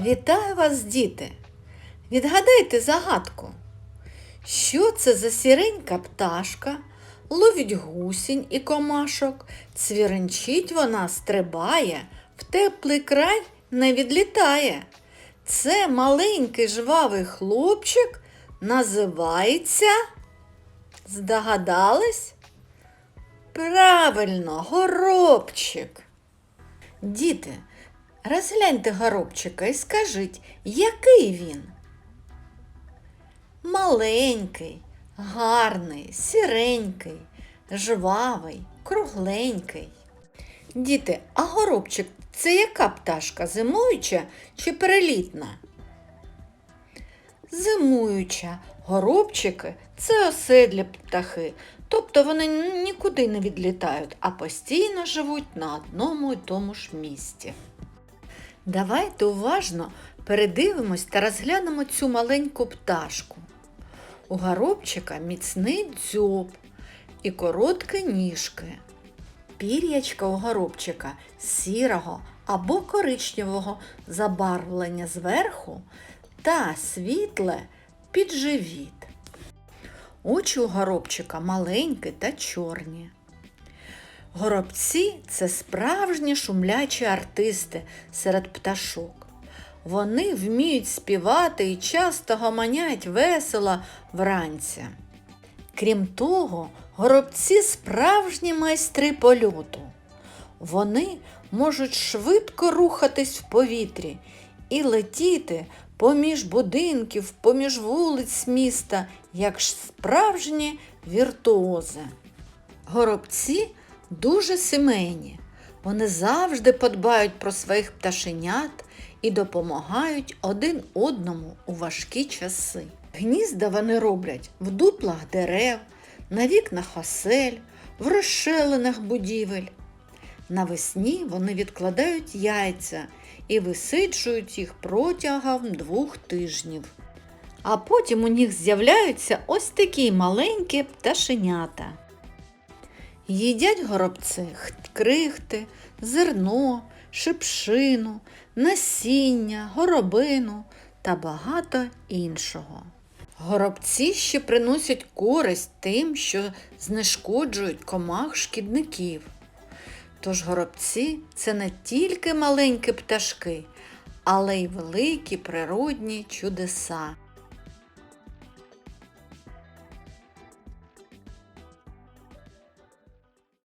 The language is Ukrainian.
Вітаю вас, діти! Відгадайте загадку. Що це за сіренька пташка? Ловить гусінь і комашок, цвіренчить вона стрибає, в теплий край не відлітає. Це маленький жвавий хлопчик називається. Здогадались? Правильно, горобчик. Діти, розгляньте горобчика і скажіть, який він? Маленький, гарний, сіренький, жвавий, кругленький. Діти, а горобчик це яка пташка? Зимуюча чи перелітна? Зимуюча. Горобчики це оседлі птахи, тобто вони нікуди не відлітають, а постійно живуть на одному і тому ж місці. Давайте уважно передивимось та розглянемо цю маленьку пташку. У горобчика міцний дзьоб і короткі ніжки. Пір'ячка у горобчика сірого або коричневого забарвлення зверху та світле під живіт. Очі у горобчика маленькі та чорні. Горобці це справжні шумлячі артисти серед пташок. Вони вміють співати і часто гомонять весело вранці. Крім того, горобці справжні майстри польоту. Вони можуть швидко рухатись в повітрі і летіти поміж будинків, поміж вулиць міста, як справжні віртуози. Горобці дуже сімейні. Вони завжди подбають про своїх пташенят і допомагають один одному у важкі часи. Гнізда вони роблять в дуплах дерев, на вікнах осель, в розшелених будівель. Навесні вони відкладають яйця і висиджують їх протягом двох тижнів. А потім у них з'являються ось такі маленькі пташенята. Їдять горобці крихти, зерно, шипшину, насіння, горобину та багато іншого. Горобці ще приносять користь тим, що знешкоджують комах шкідників. Тож горобці це не тільки маленькі пташки, але й великі природні чудеса.